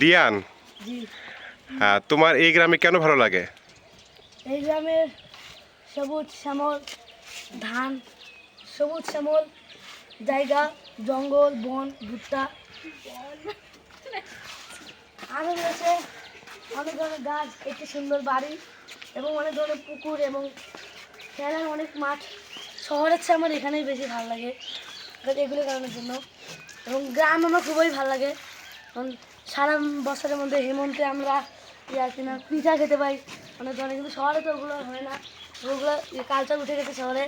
দিয়ান? হ্যাঁ তোমার এই গ্রামে কেন ভালো লাগে? এই গ্রামের সবুজ শ্যামল ধান সবুজ শ্যামল জায়গা জঙ্গল বন ভুট্টা। আরও রয়েছে অনেক ধরনের গাছ একটি সুন্দর বাড়ি এবং অনেক ধরনের পুকুর এবং খেলার অনেক মাঠ। শহরের চেয়ে আমার এখানেই বেশি ভালো লাগে এগুলো কারণের জন্য। এবং গ্রাম আমার খুবই ভালো লাগে। কারণ সারা বছরের মধ্যে হেমন্তে আমরা ইয়া কিনা পিঠা খেতে পাই। অনেক ধরনের কিন্তু শহরে তো ওগুলো হয় না। ওগুলো কালচার উঠে গেছে শহরে।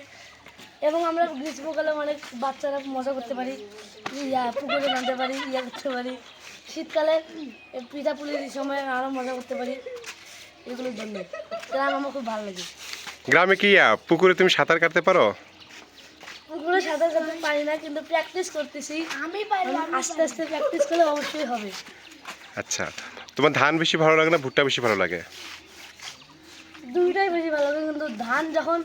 এবং আমরা গ্রীষ্মকালে অনেক বাচ্চারা মজা করতে পারি। ইয়া পুকুরে নামতে পারি, ইয়া করতে পারি। শীতকালে পিঠা পুলির সময় আরও মজা করতে পারি। এগুলোর জন্য। গ্রাম আমার খুব ভালো লাগে। গ্রামে কি পুকুরে তুমি সাঁতার কাটতে পারো? পুকুরে সাঁতার কাটতে পারি না কিন্তু প্র্যাকটিস করতেছি। আমি পারি আস্তে আস্তে প্র্যাকটিস করলে অবশ্যই হবে। আচ্ছা তোমার ধান বেশি ভালো লাগে না ভুট্টা বেশি ভালো লাগে? দুইটাই বেশি ভালো লাগে কিন্তু ধান যখন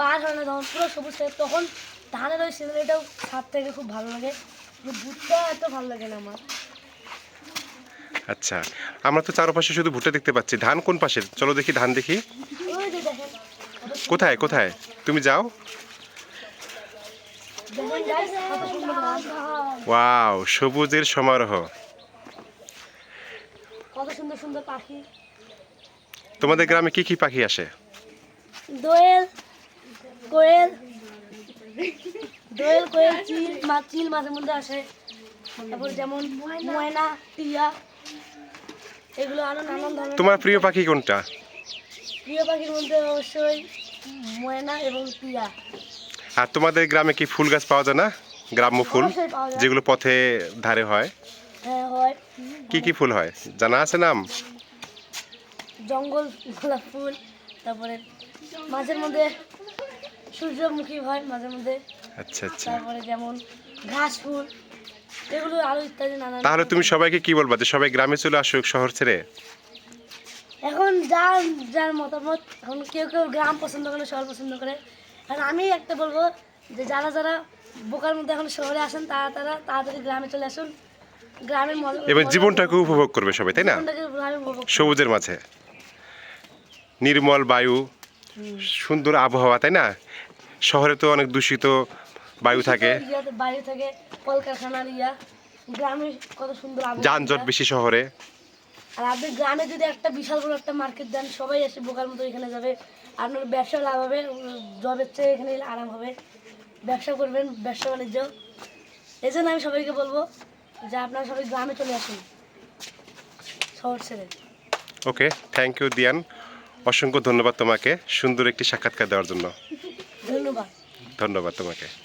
বার হয় না তখন পুরো সবুজ থাকে তখন ধানের ওই সিনারিটাও ছাদ থেকে খুব ভালো লাগে। কিন্তু ভুট্টা এত ভালো লাগে না আমার। আচ্ছা আমরা তো চারপাশে শুধু ভুট্টা দেখতে পাচ্ছি। ধান কোন পাশে? চলো দেখি ধান দেখি। কোথায় কোথায়? তুমি যাও দেখেন guys, কত সুন্দর ধান। ওয়াও সবুজের সমারোহ। কত সুন্দর সুন্দর পাখি। তোমাদের গ্রামে কি কি পাখি আসে? দোয়েল কোয়েল দোয়েল কোয়েল চিল মা চিল মাঝে মধ্যে আসে। তারপর যেমন ময়না টিয়া এগুলো আরও নানান ধরনের তোমার প্রিয় পাখি কোনটা? প্রিয় পাখির মধ্যে অবশ্যই ময়না এবং টিয়া। আর তোমাদের গ্রামে কি ফুল গাছ পাওয়া যায় না? গ্রাম্য ফুল। যেগুলো পথে ধারে হয়। হ্যাঁ কি কি ফুল হয়? জানা আছে নাম? জঙ্গল গোলাপ ফুল তারপরে মাঝের মধ্যে সূর্যমুখী হয় মাঝে মধ্যে। আচ্ছা আচ্ছা। তারপরে যেমন ঘাস ফুল এগুলো আরও ইত্যাদি নানান তাহলে তুমি সবাইকে কি বলবা যে সবাই গ্রামে চলে আসুক শহর ছেড়ে? এখন যার যার মতামত এখন কেউ কেউ গ্রাম পছন্দ করে শহর পছন্দ করে আর আমি একটা বলব যে যারা যারা বোকার মধ্যে এখন শহরে আসেন তারা তারা তাড়াতাড়ি গ্রামে চলে আসুন। গ্রামের মজা এবং জীবনটাকে উপভোগ করবে সবাই তাই না? সবুজের মাঝে। নির্মল বায়ু সুন্দর আবহাওয়া তাই না? শহরে তো অনেক দূষিত বায়ু থাকে। বাইরে থেকে কলকারখানার ইয়া। গ্রামে কত সুন্দর যানজট বেশি শহরে। আর আপনি গ্রামে যদি একটা বিশাল বড় একটা মার্কেট দেন সবাই এসে বোকার মতো এখানে যাবে। আপনার ব্যবসা লাভ হবে জবের চেয়ে এখানে আরাম হবে। ব্যবসা করবেন ব্যবসা বাণিজ্য। এই জন্য আমি সবাইকে বলব যে আপনারা সবাই গ্রামে চলে আসুন শহর ছেড়ে। ওকে থ্যাংক ইউ দিয়ান অসংখ্য ধন্যবাদ তোমাকে সুন্দর একটি সাক্ষাৎকার দেওয়ার জন্য। ধন্যবাদ। ধন্যবাদ তোমাকে।